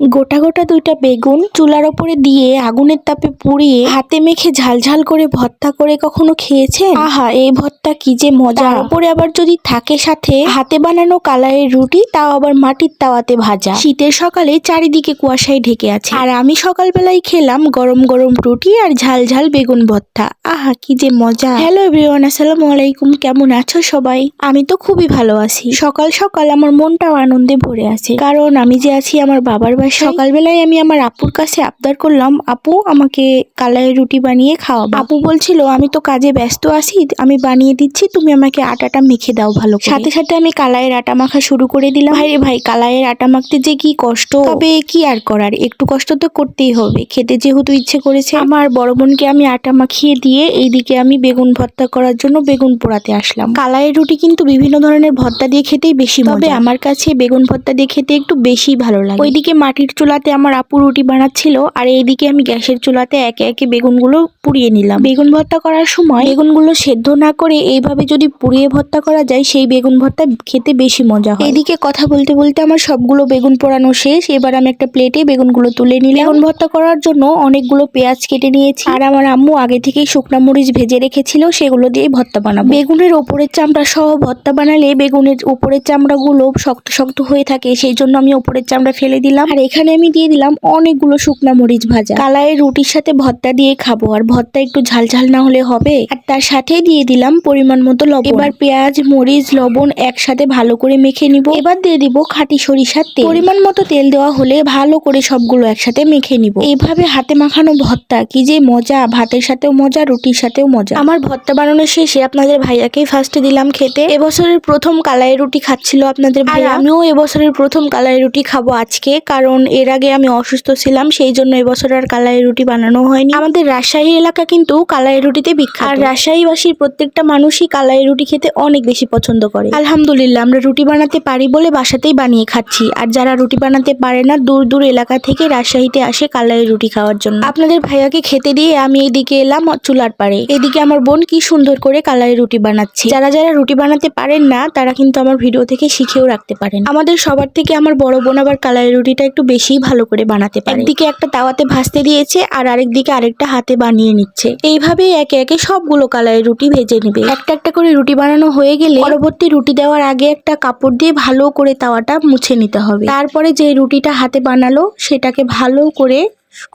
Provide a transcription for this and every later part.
গোটা গোটা দুইটা বেগুন চুলার ওপরে দিয়ে আগুনের তাপে পুড়িয়ে হাতে মেখে ঝালঝাল করে ভর্তা করে কখনো খেয়েছেন? আহা এই ভর্তা কি যে মজা। উপরে আবার যদি থাকে সাথে হাতে বানানো কালারের রুটি, তাও আবার মাটির তাওয়াতে ভাজা। শীতের সকালে চারিদিকে কুয়াশায় ঢেকে আছে। আর আমি সকালবেলায় খেলাম গরম গরম রুটি আর ঝাল ঝাল বেগুন ভর্তা। আহা, কি যে মজা। হ্যালো এভরিওয়ান, আসসালামু আলাইকুম। কেমন আছো সবাই? আমি তো খুবই ভালো আছি। সকাল সকাল আমার মনটাও আনন্দে ভরে আছে। কারণ আমি যে আছি আমার বাবার সকালবেলায় আমি আমার আপুর কাছে আবদার করলাম আপু আমাকে কালারের রুটি বানিয়ে খাওয়া আপু বলছিল আমি তো কাজে ব্যস্ত আছি আমি বানিয়ে দিচ্ছি তুমি আমাকে আটাটা মেখে দাও ভালো সাথে সাথে আমি কালাইয়ের আটা মাখা শুরু করে দিলাম। ভাই ভাই কালাইয়ের আটা মাখতে যে কি কষ্ট। তবে কি আর করার একটু কষ্ট তো করতেই হবে। খেতে যেহেতু ইচ্ছে করেছে। আমার বড় বোনকে আমি আটা মাখিয়ে দিয়ে এইদিকে আমি বেগুন ভর্তা করার জন্য বেগুন পোড়াতে আসলাম। কালাইয়ের রুটি কিন্তু বিভিন্ন ধরনের ভর্তা দিয়ে খেতেই বেশি তবে আমার কাছে বেগুন ভর্তা দিয়ে খেতে একটু বেশি ভালো লাগে। ওইদিকে মাটির চুলাতে আমার আপু রুটি বানাচ্ছিল আর এইদিকে আমি গ্যাসের চুলাতে একে একে বেগুনগুলো পুড়িয়ে নিলাম। বেগুন ভর্তা করার সময় বেগুনগুলো সেদ্ধ না করে এইভাবে যদি পুড়িয়ে ভর্তা করা যায়, সেই বেগুন ভর্তা খেতে বেশি মজা হয়। এদিকে কথা বলতে বলতে আমার সবগুলো বেগুন পোড়ানো শেষ। এবার আমি একটা প্লেটে বেগুনগুলো তুলে নিলাম। বেগুন ভর্তা করার জন্য অনেকগুলো পেঁয়াজ কেটে নিয়েছি। আর আমার আম্মু আগে থেকেই শুকনা মরিচ ভেজে রেখেছিল, সেগুলো দিয়ে ভর্তা বানাবো। বেগুনের ওপরের চামড়া সহ ভর্তা বানালে বেগুনের উপরের চামড়াগুলো শক্ত শক্ত হয়ে থাকে, সেই জন্য আমি উপরের চামড়া ফেলে দিলাম। আর এখানে আমি দিয়ে দিলাম অনেকগুলো শুকনা মরিচ ভাজা। কালায়ের রুটির সাথে ভর্তা দিয়ে খাব, আর ভর্তা একটু ঝাল ঝাল না হলে হবে। আর তার সাথে দিয়ে দিলাম পরিমাণ মতো লবণ। এবার পেঁয়াজ, মরিচ, লবণ একসাথে ভালো করে মেখে নিব। এবার দিয়ে দিব খাঁটি সরিষার তেল। পরিমাণ মতো তেল দেওয়া হলে ভালো করে সবগুলো একসাথে মেখে নিব। এইভাবে হাতে মাখানো ভর্তা কি যে মজা, ভাতের সাথেও মজা, রুটির সাথেও মজা। আমার ভর্তা বানানোর শেষে আপনাদের ভাইয়াকেই ফার্স্টে দিলাম খেতে। এবছরের প্রথম কালাই রুটি খাচ্ছিল আপনাদের ভাই আমিও এবছরের প্রথম কালাই রুটি খাব আজকে, কারণ এর আগে আমি অসুস্থ ছিলাম, সেই জন্য এবছর আর কালাই রুটি বানানো হয়নি। আমাদের রাজশাহী এলাকা কিন্তু কালাই রুটিতে বিখ্যাত। আর রাজশাহীবাসীর প্রত্যেকটা মানুষই কালাই রুটি খেতে অনেক বেশি পছন্দ করে। আলহামদুলিল্লাহ, আমরা রুটি বানাতে পারি বলে বাসাতেই বানিয়ে খাচ্ছি। আর যারা রুটি বানাতে পারে না, দূর দূর এলাকা থেকে রাজশাহীতে আসে কালাই রুটি খাওয়ার জন্য। আপনাদের ভাইয়াকে খেতে দিয়ে আমি এদিকে এলাম চুলার পাড়ে। এদিকে আমার বোন কি সুন্দর করে কালাই রুটি বানাচ্ছে। যারা যারা রুটি বানাতে পারেন না, তারা কিন্তু আমার ভিডিও থেকে শিখেও রাখতে পারেন। আমাদের সবার থেকে আমার বড় বোন আবার কালাই রুটিটা একটু বেশি ভালো করে বানাতে পারে। একদিকে একটা তাওয়াতে ভাজতে দিয়েছে আর আরেক দিকে আরেকটা হাতে বানিয়ে নিচ্ছে। এইভাবে একে একে সবগুলো কালারের রুটি ভেজে নেবে। একটা একটা করে রুটি বানানো হয়ে গেলে পরবর্তী রুটি দেওয়ার আগে একটা কাপড় দিয়ে ভালো করে তাওয়াটা মুছে নিতে হবে। তারপরে যে রুটিটা হাতে বানালো সেটাকে ভালো করে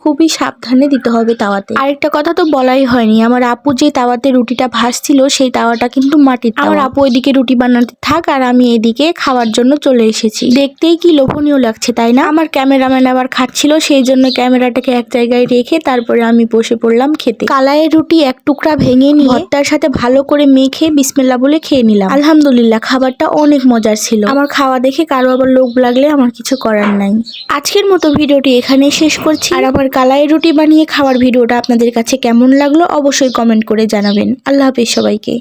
খুবই সাবধানে দিতে হবে তাওয়াতে। আরেকটা কথা তো বলাই হয়নি আমার আপু যে তাওয়াতে রুটিটা ভাসছিল সেই তাওয়াটা কিন্তু মাটির। আমার আপু এদিকে রুটি বানাতে থাক আর আমি এদিকে খাওয়ার জন্য চলে এসেছি। দেখতেই কি লোভনীয় লাগছে তাই না? আমার ক্যামেরাম্যান আবার খাচ্ছিল সেই জন্য ক্যামেরাটাকে এক জায়গায় রেখে তারপরে আমি বসে পড়লাম খেতে। কালায়ের রুটি এক টুকরা ভেঙে নিয়ে ভর্তার সাথে ভালো করে মেখে বিসমিল্লা বলে খেয়ে নিলাম। আলহামদুলিল্লাহ খাবারটা অনেক মজার ছিল। আমার খাওয়া দেখে কারও আবার লোভ লাগলে আমার কিছু করার নাই। আজকের মতো ভিডিওটি এখানেই শেষ করছি। আর আমার কালাই রুটি বানিয়ে খাওয়ার ভিডিওটা আপনাদের কাছে কেমন লাগল অবশ্যই কমেন্ট করে জানাবেন। আল্লাহ হাফিজ সবাইকে।